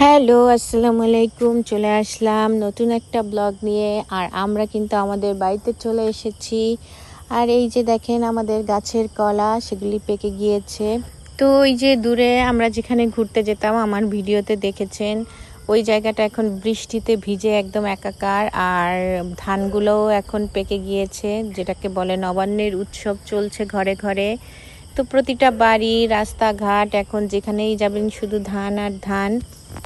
Hello, আসসালামু আলাইকুম। চলে আসলাম নতুন একটা ব্লগ নিয়ে। আর আমরা কিন্তু আমাদের বাড়িতে চলে এসেছি। আর এই যে দেখেন আমাদের গাছের কলা, সেগুলি পেকে গিয়েছে। তো ওই যে দূরে আমরা যেখানে ঘুরতে যেতাম, আমার ভিডিওতে দেখেছেন, ওই জায়গাটা এখন বৃষ্টিতে ভিজে একদম একাকার। আর ধানগুলোও এখন পেকে গিয়েছে, যেটাকে বলে নবান্নের উৎসব চলছে ঘরে ঘরে। তো প্রতিটা বাড়ি রাস্তাঘাট এখন যেখানেই যাবেন শুধু ধান আর ধান।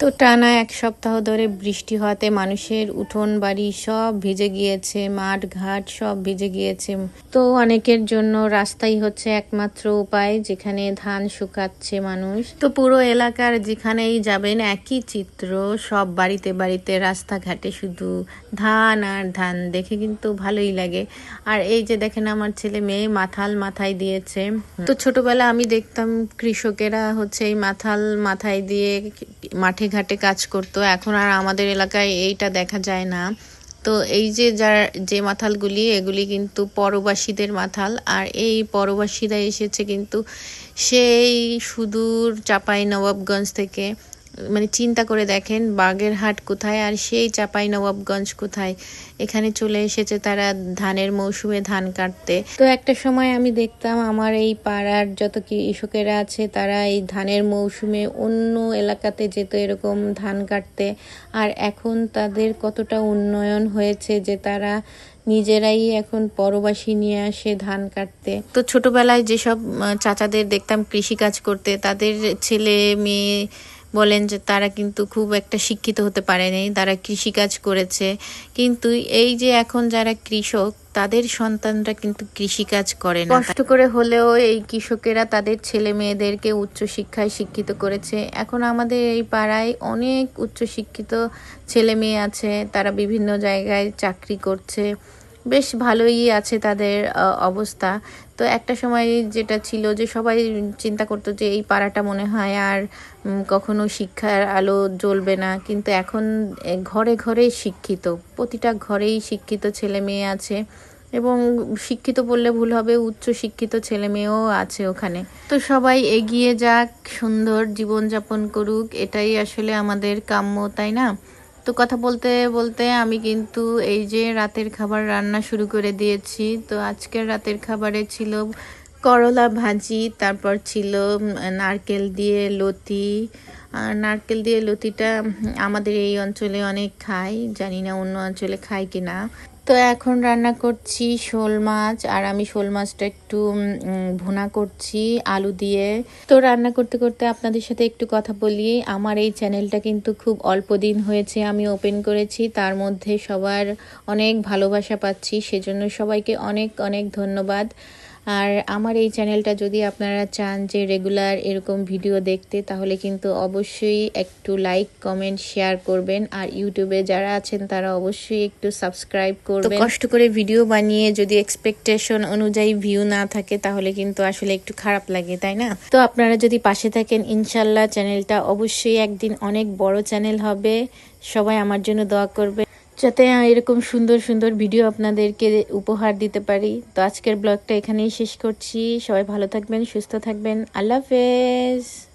তো টানা এক সপ্তাহ ধরে বৃষ্টি হওয়াতে মানুষের উঠোন বাড়ি সব ভিজে গিয়েছে, মাঠ ঘাট সব ভিজে গিয়েছে। তো অনেকের জন্য রাস্তাই হচ্ছে একমাত্র উপায় যেখানে ধান শুকাচ্ছে মানুষ। তো পুরো এলাকার যেখানেই যাবেন, একই চিত্র, সব বাড়িতে বাড়িতে, রাস্তাঘাটে শুধু ধান আর ধান। দেখে কিন্তু ভালোই লাগে। আর এই যে দেখেন আমার ছেলে মেয়ে মাথাল মাথায় দিয়েছে। তো ছোটবেলা আমি দেখতাম কৃষকেরা হচ্ছে এই মাথাল মাথায় দিয়ে মাঠে ঘাটে কাজ করতো। এখন আর আমাদের এলাকায় এইটা দেখা যায় না। তো এই যে যার, যে মাথালগুলি, এগুলি কিন্তু পরবাসীদের মাথাল। আর এই পরবাসীরা এসেছে কিন্তু সেই সুদূর চাপাই নবাবগঞ্জ থেকে। মানে চিন্তা করে দেখেন বাগেরহাট কোথায় আর সেই চাপাই নবাবগঞ্জ কোথায়? এখানে চলে এসেছে তারা ধানের মৌসুমে ধান কাটতে। তো একটা সময় আমি দেখতাম আমার এই পাড়ার যত কৃষকেরা আছে তারা এই ধানের মৌসুমে অন্য এলাকাতে যেত এরকম ধান কাটতে। আর এখন তাদের কতটা উন্নয়ন হয়েছে যে তারা নিজেরাই এখন পরবাসী নিয়ে আসে ধান কাটতে। তো ছোটবেলায় যেসব চাচাদের দেখতাম কৃষি কাজ করতে, তাদের ছেলে মেয়ে বলেন যে তারা কিন্তু খুব একটা শিক্ষিত হতে পারেনি, তারা কৃষিকাজ করেছে। কিন্তু এই যে এখন যারা কৃষক, তাদের সন্তানরা কিন্তু কৃষিকাজ করে না। কষ্ট করে হলেও এই কৃষকেরা তাদের ছেলে মেয়েদেরকে উচ্চশিক্ষায় শিক্ষিত করেছে। এখন আমাদের এই পাড়ায় অনেক উচ্চশিক্ষিত ছেলে মেয়ে আছে, তারা বিভিন্ন জায়গায় চাকরি করছে। বেশ ভালোই আছে তাদের অবস্থা। তো একটা সময় যেটা ছিল যে সবাই চিন্তা করতো যে এই পাড়াটা মনে হয় আর কখনো শিক্ষার আলো জ্বলবে না। কিন্তু এখন ঘরে ঘরে শিক্ষিত। প্রতিটা ঘরেই শিক্ষিত ছেলে মেয়ে আছে এবং শিক্ষিত বললে ভুল হবে, উচ্চ শিক্ষিত ছেলে মেয়েও আছে ওখানে। তো সবাই এগিয়ে যাক, সুন্দর জীবনযাপন করুক, এটাই আসলে আমাদের কাম্য, তাই না? তো কথা বলতে বলতে আমি কিন্তু এই যে রাতের খাবার রান্না শুরু করে দিয়েছি। তো আজকের রাতের খাবারে ছিল করলা ভাজি, তারপর ছিল নারকেল দিয়ে লতি। নারকেল দিয়ে লতিটা আমাদের এই অঞ্চলে অনেক খায়, জানি না অন্য অঞ্চলে খায় কি না তো এখন রান্না করছি শোল মাছ, আর আমি শোল মাছটা একটু ভুনা করছি আলু দিয়ে। তো রান্না করতে করতে আপনাদের সাথে একটু কথা বলি। আমার এই চ্যানেলটা কিন্তু খুব অল্প দিন হয়েছে, আমি ওপেন করেছি। তার মধ্যে সবার অনেক ভালোবাসা পাচ্ছি, সেজন্য সবাইকে অনেক অনেক ধন্যবাদ। আর আমার এই চ্যানেলটা যদি আপনারা চান যে রেগুলার এরকম ভিডিও দেখতে তাহলে কিন্তু অবশ্যই একটু লাইক কমেন্ট শেয়ার করবেন। আর ইউটিউবে যারা আছেন তারা অবশ্যই একটু সাবস্ক্রাইব করবেন। কষ্ট করে ভিডিও বানিয়ে যদি এক্সপেকটেশন অনুযায়ী ভিউ না থাকে তাহলে কিন্তু আসলে একটু খারাপ লাগে তাই না? তো আপনারা যদি পাশে থাকেন ইনশাল্লাহ চ্যানেলটা অবশ্যই একদিন অনেক বড় চ্যানেল হবে। সবাই আমার জন্য দোয়া করবে যাতে এরকম সুন্দর সুন্দর ভিডিও আপনাদেরকে উপহার দিতে পারি। তো আজকের ব্লগটা এখানেই শেষ করছি। সবাই ভালো থাকবেন, সুস্থ থাকবেন। আল্লাহ হাফেজ।